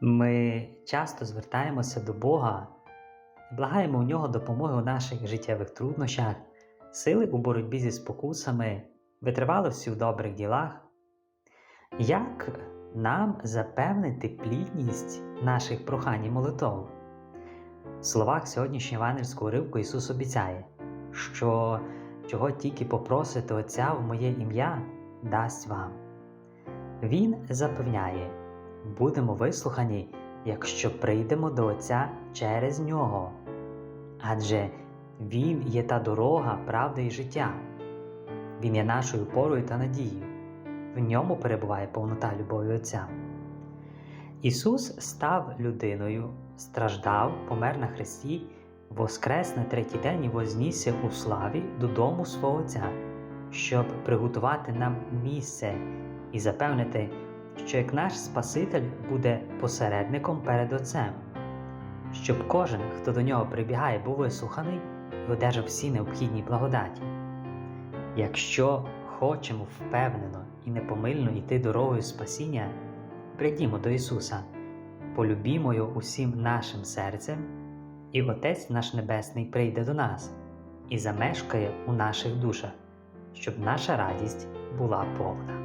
Ми часто звертаємося до Бога, благаємо у нього допомоги у наших життєвих труднощах, сили у боротьбі зі спокусами, витривалості у добрих ділах. Як нам запевнити плідність наших прохань і молитов? В словах сьогоднішнього Івангельського уривку Ісус обіцяє, що чого тільки попросите Отця в моє ім'я, дасть вам. Він запевняє, будемо вислухані, якщо прийдемо до Отця через Нього. Адже Він є та дорога, правда і життя. Він є нашою порою та надією. В ньому перебуває повнота любові Отця. Ісус став людиною, страждав, помер на хресті, воскрес на третій день і вознісся у славі додому свого Отця, щоб приготувати нам місце і запевнити, що як наш Спаситель буде посередником перед Отцем, щоб кожен, хто до нього прибігає, був вислуханий і одержав всі необхідні благодаті. Якщо хочемо впевнено і непомильно йти дорогою спасіння, прийдімо до Ісуса, полюбімо Його усім нашим серцем, і Отець наш Небесний прийде до нас і замешкає у наших душах, щоб наша радість була повна.